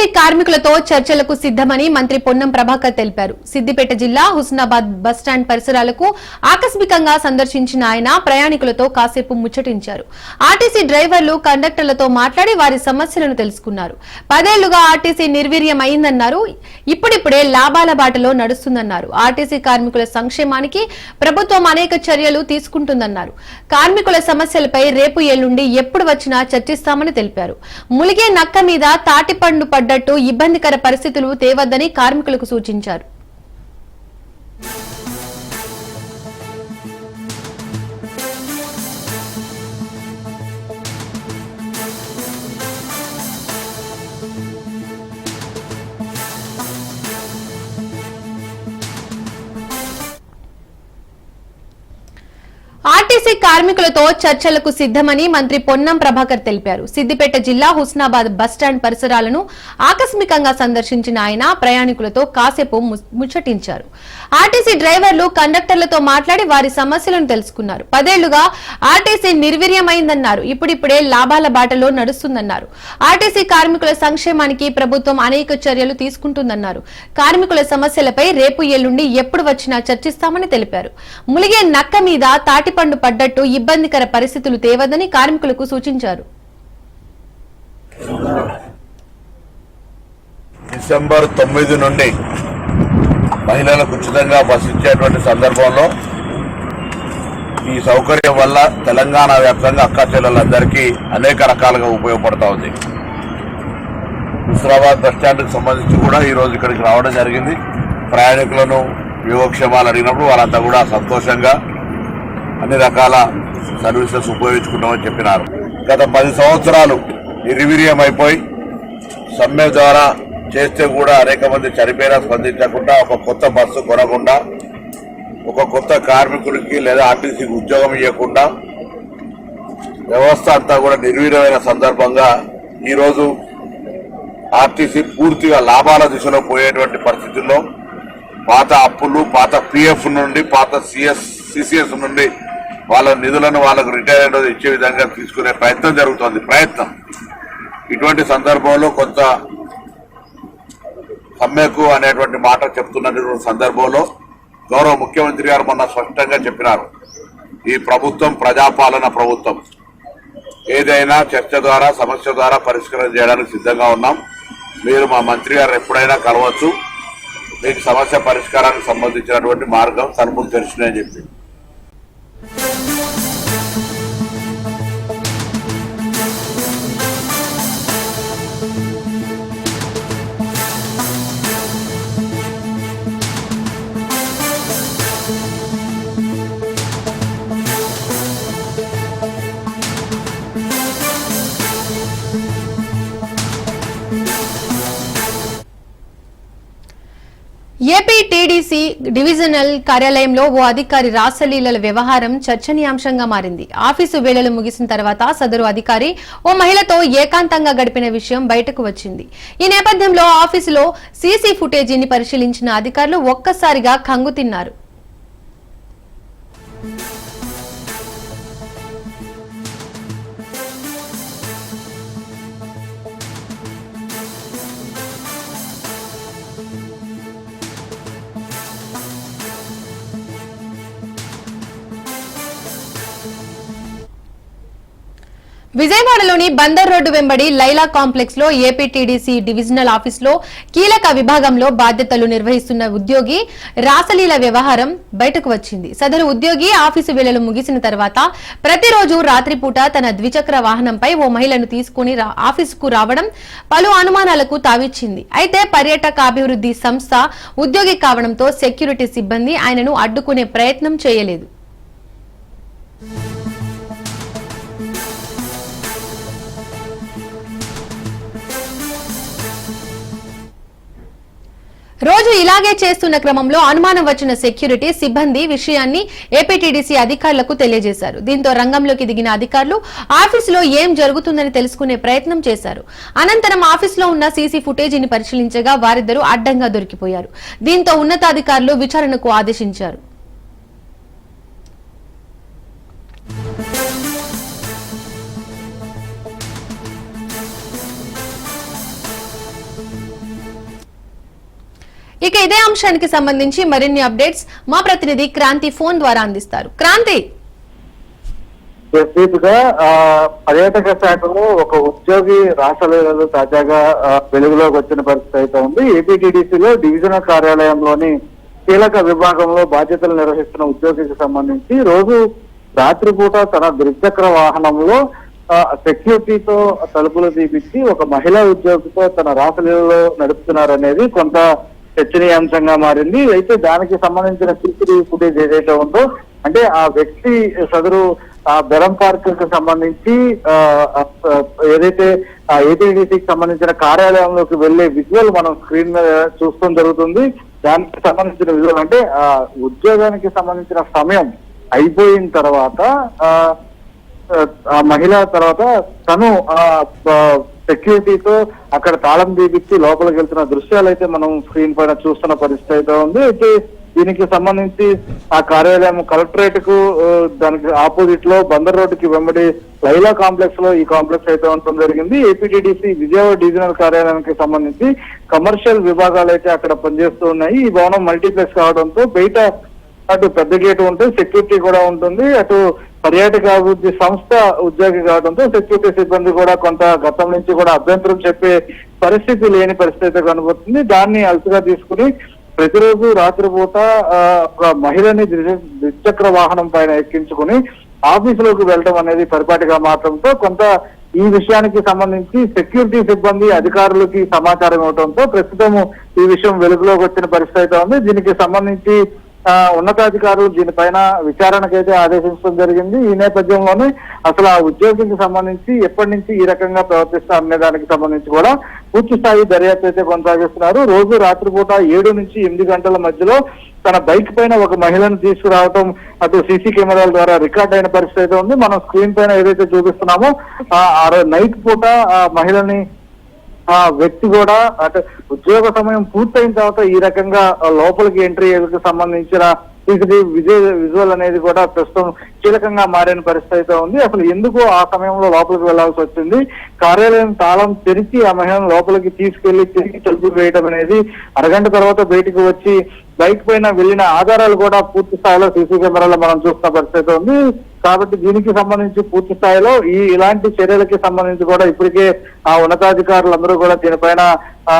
RTC కార్మికులతో చర్చలకు సిద్దమని మంత్రి పొన్నం ప్రభాకర్ తెలిపారు. సిద్దిపేట జిల్లా హుస్నాబాద్ బస్టాండ్ పరిసరాలకు ఆకస్మికంగా సందర్శించిన ఆయన ప్రయాణికులతో కాసేపు ముచ్చటించారు. ఆర్టీసీ డ్రైవర్లు కండక్టర్లతో మాట్లాడి వారి సమస్యలను తెలుసుకున్నారు. పదేళ్ళుగా ఆర్టీసీ నిర్వీర్యం అయిందన్నారు ఇప్పుడిప్పుడే లాభాల బాటలో నడుస్తుందన్నారు. ఆర్టీసీ కార్మికుల సంక్షేమానికి ప్రభుత్వం అనేక చర్యలు తీసుకుంటుందన్నారు. కార్మికుల సమస్యలపై రేపు ఎల్లుండి ఎప్పుడు వచ్చినా చర్చిస్తామని తెలిపారు. ములిగే నక్క మీద తాటిపండు పడ్డట్టు ఇబ్బందికర పరిస్థితులు తేవద్దని కార్మికులకు సూచించారు. ఆర్టీసీ కార్మికులతో చర్చలకు సిద్దమని మంత్రి పొన్నం ప్రభాకర్ తెలిపారు. సిద్దిపేట జిల్లా హుస్నాబాద్ బస్టాండ్ పరిసరాలను ఆకస్మికంగా సందర్శించిన ఆయన ప్రయాణికులతో కాసేపు ముచ్చటించారు. ఆర్టీసీ డ్రైవర్లు కండక్టర్లతో మాట్లాడి వారి సమస్యలను తెలుసుకున్నారు. పదేళ్ళుగా ఆర్టీసీ నిర్వీర్యమైందన్నారు. ఇప్పుడిప్పుడే లాభాల బాటలో నడుస్తుందన్నారు. ఆర్టీసీ కార్మికుల సంక్షేమానికి ప్రభుత్వం అనేక చర్యలు తీసుకుంటుందన్నారు. కార్మికుల సమస్యలపై రేపు ఎల్లుండి ఎప్పుడు వచ్చినా చర్చిస్తామని తెలిపారు. ములిగే నక్క మీద తాటిపండు పడ్డట్టు ఇబ్బందికర పరిస్థితులు తేవద్దని కార్మికులకు సూచించారు. డిసెంబర్ తొమ్మిది నుండి మహిళలకు ఉచితంగా బస్సు ఇచ్చేటువంటి సందర్భంలో ఈ సౌకర్యం వల్ల తెలంగాణ వ్యాప్తంగా అక్క చెల్లెలందరికీ అనేక రకాలుగా ఉపయోగపడతా ఉంది. హుస్రాబాద్ బస్ స్టాండ్కి సంబంధించి కూడా ఈ రోజు ఇక్కడికి రావడం జరిగింది. ప్రయాణికులను యోగక్షేమాలు అడిగినప్పుడు వాళ్ళంతా కూడా సంతోషంగా అన్ని రకాల సర్వీసెస్ ఉపయోగించుకుంటామని చెప్పినారు. గత పది సంవత్సరాలు నిర్వీర్యం అయిపోయి సమ్మె ద్వారా చేస్తే కూడా అనేక మంది చనిపోయినా స్పందించకుండా ఒక కొత్త బస్సు కొనకుండా ఒక కొత్త కార్మికుడికి లేదా ఆర్టీసీకి ఉద్యోగం ఇవ్వకుండా వ్యవస్థ అంతా కూడా నిర్వీర్యమైన సందర్భంగా ఈరోజు ఆర్టీసీ పూర్తిగా లాభాల దిశలో పోయేటువంటి పరిస్థితుల్లో పాత అప్పులు పాత పిఎఫ్ నుండి పాత సిఎస్ సిసిఎస్ నుండి వాళ్ళ నిధులను వాళ్ళకు రిటైర్డ్ ఇచ్చే విధంగా తీసుకునే ప్రయత్నం జరుగుతోంది ప్రయత్నం. ఇటువంటి సందర్భంలో కొంత సమ్మెకు అనేటువంటి మాట చెప్తున్నటువంటి సందర్భంలో గౌరవ ముఖ్యమంత్రి గారు మొన్న స్పష్టంగా చెప్పినారు. ఈ ప్రభుత్వం ప్రజాపాలన ప్రభుత్వం. ఏదైనా చర్చ ద్వారా సమస్య ద్వారా పరిష్కారం చేయడానికి సిద్ధంగా ఉన్నాం. మీరు మా మంత్రి గారు ఎప్పుడైనా కలవచ్చు. మీకు సమస్య పరిష్కారానికి సంబంధించినటువంటి మార్గం తలుపులు తెరిచినాయని చెప్పింది ఏపీ టీడీసీ డివిజనల్ కార్యాలయంలో ఓ అధికారి రాసలీలల వ్యవహారం చర్చనీయాంశంగా మారింది. ఆఫీసు వేళలు ముగిసిన తర్వాత సదరు అధికారి ఓ మహిళతో ఏకాంతంగా గడిపిన విషయం బయటకు వచ్చింది. ఈ నేపథ్యంలో ఆఫీసులో సీసీ ఫుటేజీని పరిశీలించిన అధికారులు ఒక్కసారిగా కంగు విజయవాడలోని బందర్ రోడ్డు వెంబడి లైలా కాంప్లెక్స్లో ఏపీటీడీసీ డివిజనల్ ఆఫీసులో కీలక విభాగంలో బాధ్యతలు నిర్వహిస్తున్న ఉద్యోగి రాసలీల వ్యవహారం బయటకు వచ్చింది. సదరు ఉద్యోగి ఆఫీసు వేళలు ముగిసిన తర్వాత ప్రతిరోజు రాత్రిపూట తన ద్విచక్ర వాహనంపై ఓ మహిళను తీసుకుని ఆఫీసుకు రావడం పలు అనుమానాలకు తావిచ్చింది. అయితే పర్యాటక అభివృద్ధి సంస్థ ఉద్యోగి కావడంతో సెక్యూరిటీ సిబ్బంది ఆయనను అడ్డుకునే ప్రయత్నం చేయలేదు. రోజు ఇలాగే చేస్తున్న క్రమంలో అనుమానం వచ్చిన సెక్యూరిటీ సిబ్బంది విషయాన్ని ఏపీటీడీసీ అధికారులకు తెలియజేశారు. దీంతో రంగంలోకి దిగిన అధికారులు ఆఫీసులో ఏం జరుగుతుందని తెలుసుకునే ప్రయత్నం చేశారు. అనంతరం ఆఫీసులో ఉన్న సీసీ ఫుటేజీని పరిశీలించగా వారిద్దరూ అడ్డంగా దొరికిపోయారు. దీంతో ఉన్నతాధికారులు విచారణకు ఆదేశించారు. ఇక ఇదే అంశానికి సంబంధించి మరిన్ని అప్డేట్స్ మా ప్రతినిధి క్రాంతి ఫోన్ ద్వారా అందిస్తారు. క్రాంతి! పర్యాటక శాఖలో ఒక ఉద్యోగి రాష్ట్రాలు తాజాగా వెలుగులోకి వచ్చిన పరిస్థితి అయితే ఉంది. ఏపీటీడీసీలో డివిజనల్ కార్యాలయంలోని కీలక విభాగంలో బాధ్యతలు నిర్వహిస్తున్న ఉద్యోగికి సంబంధించి రోజు రాత్రిపూట తన ద్విచక్ర వాహనంలో సెక్యూరిటీతో తలుపులు తీపిచ్చి ఒక మహిళా ఉద్యోగితో తన రాసలీలలో నడుపుతున్నారనేది కొంత చర్చనీయాంశంగా మారింది. అయితే దానికి సంబంధించిన సీసీటీవీ ఫుటేజ్ ఏదైతే ఉందో అంటే ఆ వ్యక్తి సదరు ఆ బెరం పార్క్కి సంబంధించి ఆ, ఏదైతే ఏపీడీసీకి సంబంధించిన కార్యాలయంలోకి వెళ్ళే విజువల్ మనం స్క్రీన్ మీద చూస్తాం జరుగుతుంది. దానికి సంబంధించిన విజువల్ అంటే ఆ ఉద్యోగానికి సంబంధించిన సమయం అయిపోయిన తర్వాత ఆ ఆ మహిళ తర్వాత తను ఆ సెక్యూరిటీతో అక్కడ తాళం దీపించి లోపలికి వెళ్తున్న దృశ్యాలు అయితే మనం స్క్రీన్ పైన చూస్తున్న పరిస్థితి అయితే ఉంది. అయితే దీనికి సంబంధించి ఆ కార్యాలయం కలెక్టరేట్కు దానికి ఆపోజిట్లో బందర్ రోడ్డుకి వెంబడి లైలా కాంప్లెక్స్లో ఈ కాంప్లెక్స్ అయితే ఉండటం జరిగింది. ఏపీటీడీసీ విజయవాడ డివిజనల్ కార్యాలయానికి సంబంధించి కమర్షియల్ విభాగాలు అయితే అక్కడ పనిచేస్తూ ఉన్నాయి. ఈ భవనం మల్టీప్లెక్స్ కావడంతో బయట అటు పెద్ద గేట్ ఉంటుంది సెక్యూరిటీ కూడా ఉంటుంది. అటు పర్యాటక అభివృద్ధి సంస్థ ఉద్యోగి కావడంతో సెక్యూరిటీ సిబ్బంది కూడా కొంత గతం నుంచి కూడా అభ్యంతరం చెప్పే పరిస్థితి లేని పరిస్థితి అయితే కనబడుతుంది. దాన్ని అలసిగా తీసుకుని ప్రతిరోజు రాత్రిపూట ఆ, ఒక మహిళని ద్విచక్ర వాహనం పైన ఎక్కించుకుని ఆఫీసులోకి వెళ్ళడం అనేది పరిపాటిగా మారడంతో కొంత ఈ విషయానికి సంబంధించి సెక్యూరిటీ సిబ్బంది అధికారులకి సమాచారం ఇవ్వడంతో ప్రస్తుతం ఈ విషయం వెలుగులోకి వచ్చిన పరిస్థితి అయితే ఉంది. దీనికి సంబంధించి ఉన్నతాధికారులు దీనిపైన విచారణకైతే ఆదేశించడం జరిగింది. ఈ నేపథ్యంలోనే అసలు ఆ ఉద్యోగికి సంబంధించి ఎప్పటి నుంచి ఈ రకంగా ప్రవర్తిస్తారు అనే దానికి సంబంధించి కూడా పూర్తి స్థాయి దర్యాప్తు అయితే కొనసాగిస్తున్నారు. రోజు రాత్రిపూట ఏడు నుంచి ఎనిమిది గంటల మధ్యలో తన బైక్ పైన ఒక మహిళను తీసుకురావటం అటు సీసీ కెమెరాల ద్వారా రికార్డ్ అయిన పరిస్థితి అయితే ఉంది. మనం స్క్రీన్ పైన ఏదైతే చూపిస్తున్నామో ఆ నైట్ పూట ఆ మహిళని ఆ వ్యక్తి కూడా అంటే ఉద్యోగ సమయం పూర్తయిన తర్వాత ఈ రకంగా లోపలికి ఎంట్రీ సంబంధించిన సీసీటీవీ విజువల్ విజువల్ అనేది కూడా ప్రస్తుతం కీలకంగా మారిన పరిస్థితి అయితే ఉంది. అసలు ఎందుకు ఆ సమయంలో లోపలికి వెళ్ళాల్సి వచ్చింది? కార్యాలయం తాళం తెరిచి ఆ మహిళను లోపలికి తీసుకెళ్ళి తిరిగి తలుపు వేయడం అనేది అరగంట తర్వాత బయటకు వచ్చి బైక్ పైన వెళ్ళిన ఆధారాలు కూడా పూర్తి స్థాయిలో సీసీ కెమెరాలో మనం చూస్తున్న పరిస్థితి ఉంది. కాబట్టి దీనికి సంబంధించి పూర్తి స్థాయిలో ఈ ఇలాంటి చర్యలకి సంబంధించి కూడా ఇప్పటికే ఆ ఉన్నతాధికారులందరూ కూడా దీనిపైన ఆ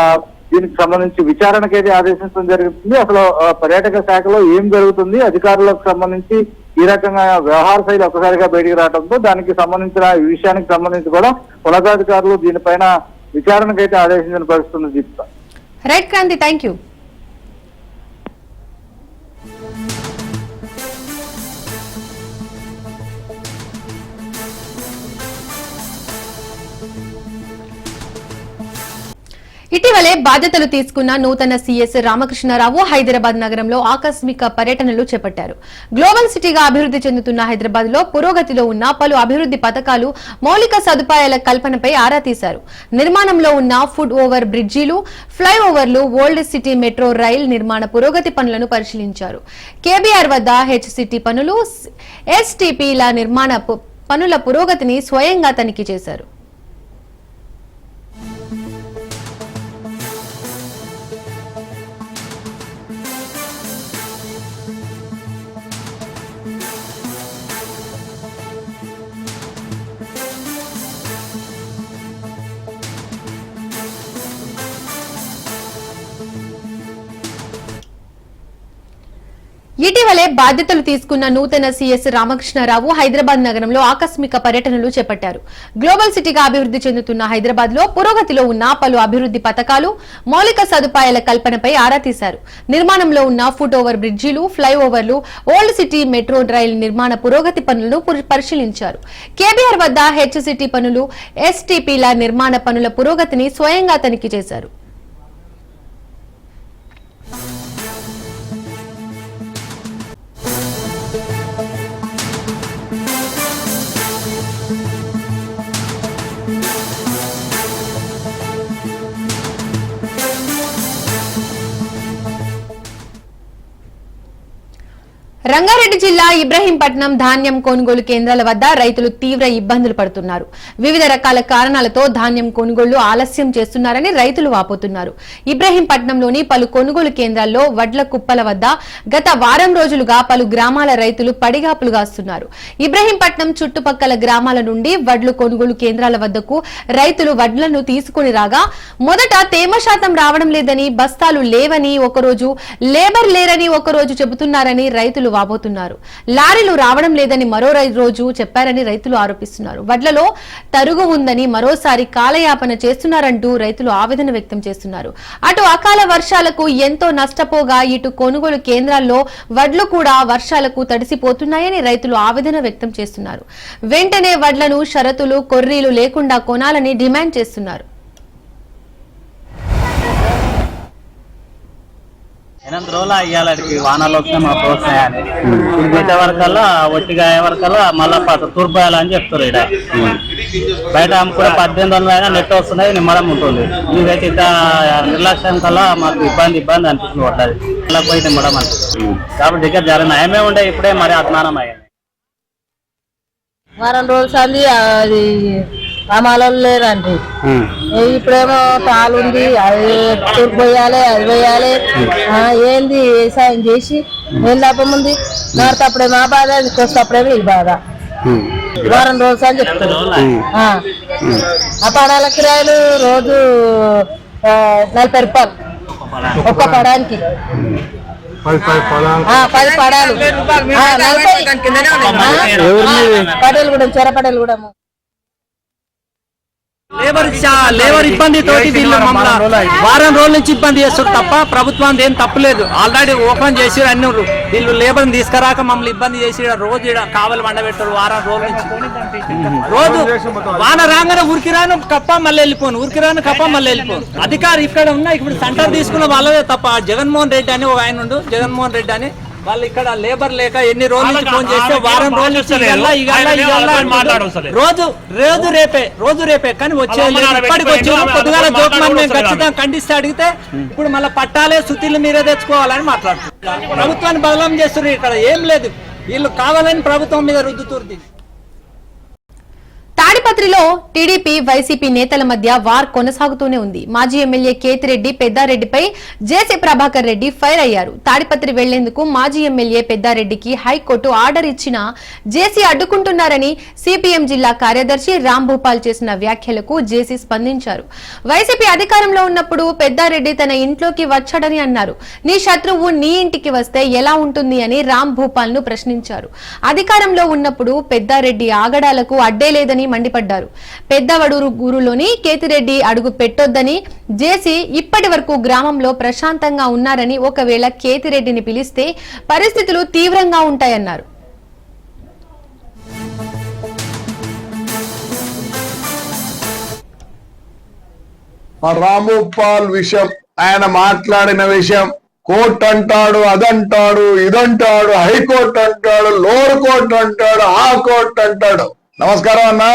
దీనికి సంబంధించి విచారణకైతే ఆదేశించడం జరుగుతుంది? అసలు పర్యాటక శాఖలో ఏం జరుగుతుంది? అధికారులకు సంబంధించి ఈ రకంగా వ్యవహార శైలి ఒకసారిగా బయటికి రావడంతో దానికి సంబంధించిన ఈ విషయానికి సంబంధించి కూడా ఉన్నతాధికారులు దీనిపైన విచారణకైతే ఆదేశించిన పరిస్థితుంది Deepta right Kranthi thank you ఇటీవలే బాధ్యతలు తీసుకున్న నూతన సీఎస్ రామకృష్ణారావు హైదరాబాద్ నగరంలో ఆకస్మిక పర్యటనలు చేపట్టారు. గ్లోబల్ సిటీగా అభివృద్ధి చెందుతున్న హైదరాబాద్లో పురోగతిలో ఉన్న పలు అభివృద్ధి పథకాలు మౌలిక సదుపాయాల కల్పనపై ఆరా తీశారు. నిర్మాణంలో ఉన్న ఫుడ్ ఓవర్ బ్రిడ్జీలు ఫ్లైఓవర్లు ఓల్డ్ సిటీ మెట్రో రైల్ నిర్మాణ పురోగతి పనులను పరిశీలించారు. కేబీఆర్ వద్ద హెచ్సిటీ పనులు ఎస్టీపీల నిర్మాణ పనుల పురోగతిని స్వయంగా తనిఖీ చేశారు. ఇటీవలే బాధ్యతలు తీసుకున్న నూతన సీఎస్ రామకృష్ణారావు హైదరాబాద్ నగరంలో ఆకస్మిక పర్యటనలు చేపట్టారు. గ్లోబల్ సిటీగా అభివృద్ధి చెందుతున్న హైదరాబాద్లో పురోగతిలో ఉన్న పలు అభివృద్ధి పథకాలు మౌలిక సదుపాయాల కల్పనపై ఆరా తీశారు. నిర్మాణంలో ఉన్న ఫుట్ ఓవర్ బ్రిడ్జీలు ఫ్లైఓవర్లు ఓల్డ్ సిటీ మెట్రో రైల్ నిర్మాణ పురోగతి పనులను పరిశీలించారు. కేబీఆర్ వద్ద హెచ్సిటీ పనులు ఎస్టీపీల నిర్మాణ పనుల పురోగతిని స్వయంగా తనిఖీ చేశారు. రంగారెడ్డి జిల్లా ఇబ్రహీంపట్నం ధాన్యం కొనుగోలు కేంద్రాల వద్ద రైతులు తీవ్ర ఇబ్బందులు పడుతున్నారు. వివిధ రకాల కారణాలతో ధాన్యం కొనుగోళ్ళు ఆలస్యం చేస్తున్నారని రైతులు వాపోతున్నారు. ఇబ్రహీంపట్నంలోని పలు కొనుగోలు కేంద్రాల్లో వడ్ల కుప్పల వద్ద గత వారం రోజులుగా పలు గ్రామాల రైతులు పడిగాపులు గాస్తున్నారు ఇబ్రహీంపట్నం చుట్టుపక్కల గ్రామాల నుండి వడ్లు కొనుగోలు కేంద్రాల వద్దకు రైతులు వడ్లను తీసుకుని రాగా మొదట తేమ శాతం రావడం లేదని బస్తాలు లేవని ఒకరోజు లేబర్ లేరని ఒకరోజు చెబుతున్నారని రైతులు కాబోతున్నారు. లారీలు రావడం లేదని మరో రై- రోజు చెప్పారని రైతులు ఆరోపిస్తున్నారు. వడ్లలో తరుగు ఉందని మరోసారి కాలయాపన చేస్తున్నారంటూ రైతులు ఆవేదన వ్యక్తం చేస్తున్నారు. అటు అకాల వర్షాలకు ఎంతో నష్టపోగా ఇటు కొనుగోలు కేంద్రాల్లో వడ్లు కూడా వర్షాలకు తడిసిపోతున్నాయని రైతులు ఆవేదన వ్యక్తం చేస్తున్నారు. వెంటనే వడ్లను షరతులు కొర్రీలు లేకుండా కొనాలని డిమాండ్ చేస్తున్నారు. ఎనిమిది రోజులు అయ్యాలడికి వానలు వస్తే మా ప్రోత్సాహాన్ని ఇప్పుడు వరకల్లా ఒట్టిగా అయ్యే వరకల్లా మళ్ళా తూర్పాయాలి అని చెప్తారు ఇక్కడ బయట కూడా పద్దెనిమిది వందలు అయినా నెట్ వస్తున్నాయి నిమ్మడం ఉంటుంది. ఇదైతే ఇంత నిర్లక్ష్యం కల్లా మాకు ఇబ్బంది ఇబ్బంది అనిపిస్తుంది పడ్డది. అలా పోయి నిమ్మడం అనిపిస్తుంది కాబట్టి దగ్గర జరిగిన నయమే ఉండే ఇప్పుడే మరి అజ్ఞానం అయ్యింది. వారం రోజులు అది అమాలలో లేరండి. ఏ ఇప్పుడేమో ఉంది అది తూర్పు పోయాలి అది పోయాలి. ఆ, ఏంది వ్యవసాయం చేసి? ఏం లాభం ఉంది? మారితప్పుడే మా బాధ కొస్తప్పుడే మీ బాధ. వారం రోజులు అని చెప్తారు ఆ. ఆ. పడాల కిరాయిలు రోజు నలభై రూపాయలు. ఒక్క పడానికి. పడాలు. పడేలు కూడా చెర పడేలు కూడా. లేబర్ లేబర్ ఇబ్బంది తోటి వీళ్ళు మమ్మల్ని వారం రోజుల నుంచి ఇబ్బంది చేస్తారు తప్ప ప్రభుత్వం ఏం తప్పులేదు ఆల్రెడీ ఓపెన్ చేసి అన్ని. వీళ్ళు లేబర్ తీసుకురాక మమ్మల్ని ఇబ్బంది చేసి రోజు కావలి వండబెట్టారు వారం రోజుల నుంచి. రోజు వాన రాగానే ఉరికి రాను కప్ప మళ్ళీ వెళ్ళిపోను. ఉరికి రాను కప్ప మళ్ళీ వెళ్ళిపోను. అధికారి ఇక్కడ ఉన్న ఇప్పుడు సెంటర్ తీసుకున్న వాళ్ళదే తప్ప. జగన్మోహన్ రెడ్డి అని ఒక ఆయన ఉండు జగన్మోహన్ రెడ్డి అని వాళ్ళు ఇక్కడ లేబర్ లేక ఎన్ని రోజుల ఫోన్ చేస్తే వారం రోజుల. రోజు రోజు రేపే రోజు రేపే. కానీ వచ్చే ఇప్పటికి పొద్దుగాల జోక్మని మేము ఖచ్చితంగా ఖండిస్తే అడిగితే ఇప్పుడు మళ్ళీ పట్టాలే సుతిలు మీరే తెచ్చుకోవాలని మాట్లాడుతున్నారు. ప్రభుత్వాన్ని బదలం చేస్తున్నారు ఇక్కడ. ఏం లేదు. వీళ్ళు కావాలని ప్రభుత్వం మీద రుద్దుతురు దీన్ని. టీడీపీ వైసీపీ నేతల మధ్య వార్ కొనసాగుతూనే ఉంది. మాజీ ఎమ్మెల్యే కేతిరెడ్డి పెద్దారెడ్డిపై జేసీ ప్రభాకర్ రెడ్డి ఫైర్ అయ్యారు. తాడిపత్రి వెళ్ళేందుకు మాజీ ఎమ్మెల్యే పెద్దారెడ్డికి హైకోర్టు ఆర్డర్ ఇచ్చినా జేసీ అడ్డుకుంటున్నారని సిపిఎం జిల్లా కార్యదర్శి రామ్ భూపాల్ చేసిన వ్యాఖ్యలకు జేసీ స్పందించారు. వైసీపీ అధికారంలో ఉన్నప్పుడు పెద్దారెడ్డి తన ఇంట్లోకి వచ్చాడని అన్నారు. నీ శత్రువు నీ ఇంటికి వస్తే ఎలా ఉంటుంది అని రామ్ భూపాల్ను ప్రశ్నించారు. అధికారంలో ఉన్నప్పుడు పెద్దారెడ్డి ఆగడాలకు అడ్డే లేదని మండిపడ్డారు. పెద్దవడూరు ఊరులోని కేతిరెడ్డి అడుగు పెట్టొద్దని జేసీ ఇప్పటి వరకు గ్రామంలో ప్రశాంతంగా ఉన్నారని ఒకవేళ కేతిరెడ్డిని పిలిస్తే పరిస్థితులు తీవ్రంగా ఉంటాయన్నారు. రాము పాల్ విషయం ఆయన మాట్లాడిన విషయం కోర్టు అంటాడు అదంటాడు ఇదంటాడు హైకోర్టు అంటాడు లోవర్ కోర్టు అంటాడు ఆ కోర్టు అంటాడు నమస్కారం అన్నా.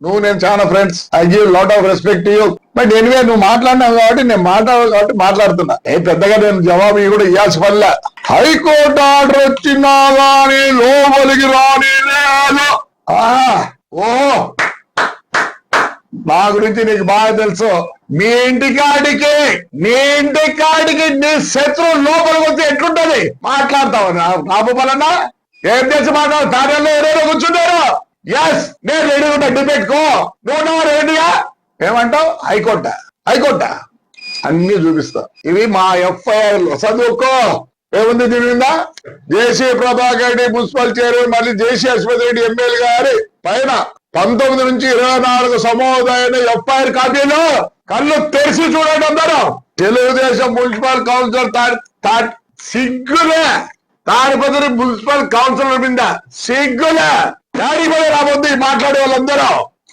నువ్వు నేను చాలా friends I give lot of respect you but anyway నువ్వు మాట్లాడినావు కాబట్టి నేను మాట్లాడాలి కాబట్టి మాట్లాడుతున్నా. ఏ పెద్దగా నేను జవాబు కూడా ఇవ్వాల్సి పనిలే హైకోర్టు ఆర్డర్ వచ్చినా కానీ లోపలికి రాని లేదు. ఓ. నా గురించి నీకు బాగా తెలుసు. మీ ఇంటి కాడికి నీ ఇంటి కాడికి నీ శత్రువు లోపలికి వస్తే ఎట్లుంటది? మాట్లాడతావు రాబోపాలన్నా ఏం చేసి మాట్లాడు? తాడల్లో ఎవరైనా కూర్చుంటారు? ఎస్ నేను రెడీ ఉంటా డిబేట్ కో నువ్వు రెడీయా ఏమంటావు? హైకోర్టా. హైకోర్టా? అన్ని చూపిస్తా. ఇవి మా ఎఫ్ఐఆర్లో చదువుకో. ఏముంది తిరిగిందా జేసీ ప్రభాకర్ రెడ్డి మున్సిపల్ చైర్మన్ మళ్ళీ జేసీ అశ్వత్ రెడ్డి ఎమ్మెల్యే గారి పైన పంతొమ్మిది నుంచి ఇరవై నాలుగు సమోదైన ఎఫ్ఐఆర్ కాపీలు కళ్ళు తెరిచి చూడండి అందరూ. తెలుగుదేశం మున్సిపల్ కౌన్సిలర్ సిగ్గులే. తాడిపత్రి మున్సిపల్ కౌన్సిలర్ మీద సిగ్గులే. తాడిపత్రి రాబోద్ది మాట్లాడే వాళ్ళందరూ.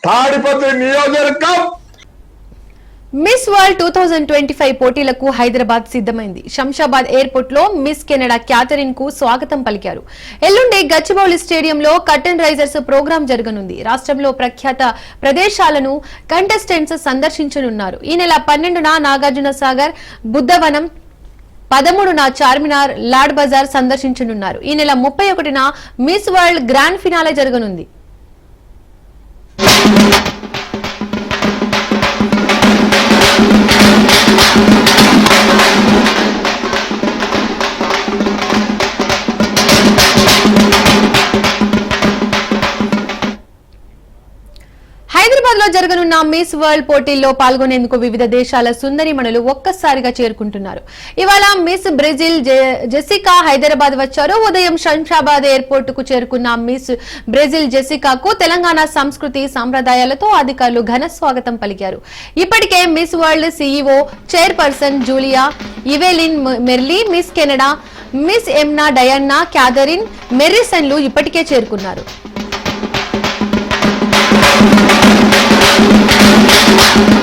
తాడిపత్రి నియోజకవర్గం. Miss World two thousand twenty five పోటీలకు హైదరాబాద్ సిద్దమైంది శంషాబాద్ ఎయిర్పోర్ట్లో మిస్ కెనడా క్యాథరిన్కు స్వాగతం పలికారు. ఎల్లుండి గచ్చిబౌలి స్టేడియంలో కర్టన్ రైజర్స్ ప్రోగ్రాం జరగనుంది. రాష్ట్రంలో ప్రఖ్యాత ప్రదేశాలను కంటెస్టెంట్స్ సందర్శించనున్నారు. ఈ నెల పన్నెండున నాగార్జున సాగర్ బుద్ధవనం పదమూడున చార్మినార్ లాడ్ బజార్ సందర్శించనున్నారు. ఈ నెల ముప్పై ఒకటిన మిస్ వరల్డ్ గ్రాండ్ ఫినాలే జరగనుంది. జరగనున్న మిస్ వరల్డ్ పోటీల్లో పాల్గొనేందుకు వివిధ దేశాల సుందరిమణులు ఒక్కసారిగా చేరుకుంటున్నారు. ఇవాళ మిస్ బ్రెజిల్ జె- జెసికా హైదరాబాద్ వచ్చారు. ఉదయం శంషాబాద్ ఎయిర్పోర్ట్కు చేరుకున్న మిస్ బ్రెజిల్ జెసికాకు తెలంగాణ సంస్కృతి సాంప్రదాయాలతో అధికారులు ఘన స్వాగతం పలికారు. ఇప్పటికే Miss World CEO chairperson Julia Evelyn Morley Miss Canada Miss Emma Dianna Catherine మెరిసన్లు ఇప్పటికే చేరుకున్నారు. పాక్కు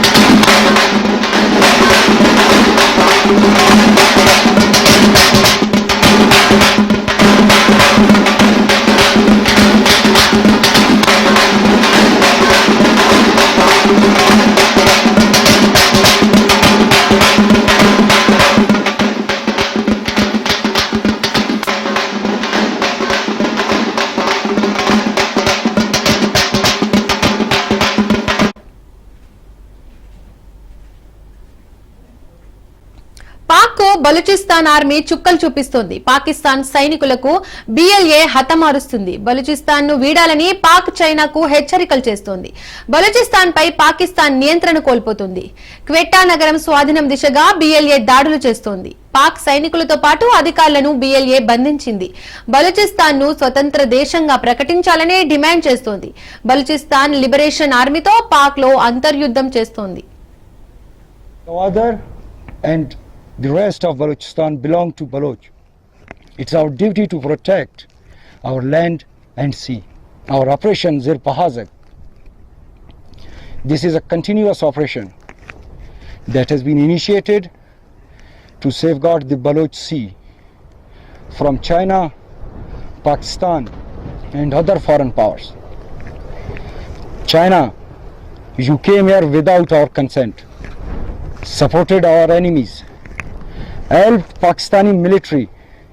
బలూచిస్తాన్ ఆర్మీ చుక్కలు చూపిస్తోంది. పాకిస్తాన్ సైనికులకు బిఎల్ఏ హతమారుస్తుంది. బలూచిస్తాన్ను వీడాలని పాక్ చైనాకు హెచ్చరికలు చేస్తోంది. బలూచిస్తాన్ పై పాకిస్తాన్ నియంత్రణ కోల్పోతుంది. క్వెట్టా నగరం స్వాధీనం దిశగా బిఎల్ఏ దాడులు చేస్తోంది. పాక్ సైనికులతో పాటు అధికారులను బిఎల్ఏ బంధించింది. బలూచిస్తాన్ను స్వతంత్ర దేశంగా ప్రకటించాలని డిమాండ్ చేస్తోంది. బలూచిస్తాన్ లిబరేషన్ ఆర్మీతో పాక్లో అంతర్యుద్ధం చేస్తోంది. And the rest of Balochistan belong to Baloch. It's our duty to protect our land and sea. Our operation Zir Pahazak. This is a continuous operation that has been initiated to safeguard the Baloch Sea from China, Pakistan, and other foreign powers. China, you came here without our consent supported our enemies, helped Pakistani military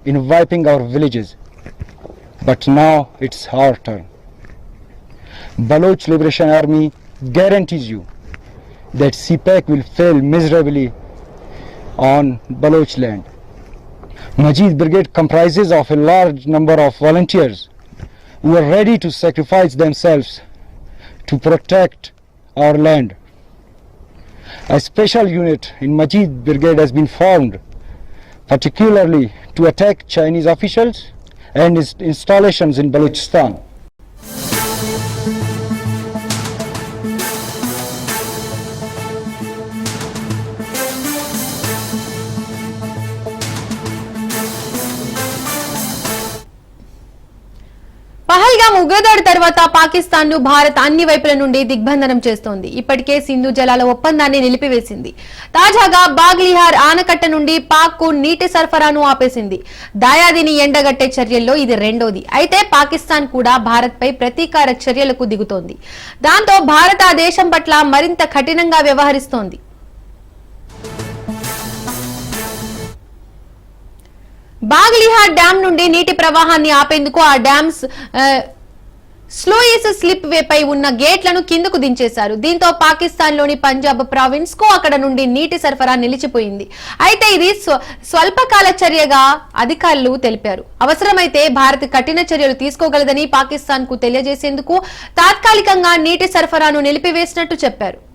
in wiping our villages. But now it's our turn. Baloch Liberation Army guarantees you that CPAC will fail miserably on Baloch land. Majid Brigade comprises of a large number of volunteers who are ready to sacrifice themselves to protect our land. A special unit in Majid Brigade has been formed, particularly to attack Chinese officials and installations in Balochistan. Pahalgam ఉగ్రదాడి తర్వాత పాకిస్తాన్ను భారత్ అన్ని వైపుల నుండి దిగ్బంధనం చేస్తోంది. ఇప్పటికే సింధు జలాల ఒప్పందాన్ని నిలిపివేసింది. తాజాగా బాగ్లిహార్ ఆనకట్ట నుండి పాక్కు నీటి సరఫరాను ఆపేసింది. దాయాదిని ఎండగట్టే చర్యల్లో ఇది రెండోది. అయితే పాకిస్తాన్ కూడా భారత్ పై ప్రతీకార చర్యలకు దిగుతోంది. దాంతో భారత్ ఆ దేశం పట్ల మరింత కఠినంగా వ్యవహరిస్తోంది. బాగ్లిహార్ డ్యాం నుండి నీటి ప్రవాహాన్ని ఆపేందుకు ఆ డ్యామ్స్ స్లోయిస్ స్లిప్ వేపై ఉన్న గేట్లను కిందకు దించేశారు. దీంతో పాకిస్తాన్లోని పంజాబ్ ప్రావిన్స్కు అక్కడ నుండి నీటి సరఫరా నిలిచిపోయింది. అయితే ఇది స్వ- స్వల్పకాల చర్యగా అధికారులు తెలిపారు. అవసరమైతే భారత్ కఠిన చర్యలు తీసుకోగలదని పాకిస్తాన్కు తెలియజేసేందుకు తాత్కాలికంగా నీటి సరఫరాను నిలిపివేసినట్టు చెప్పారు.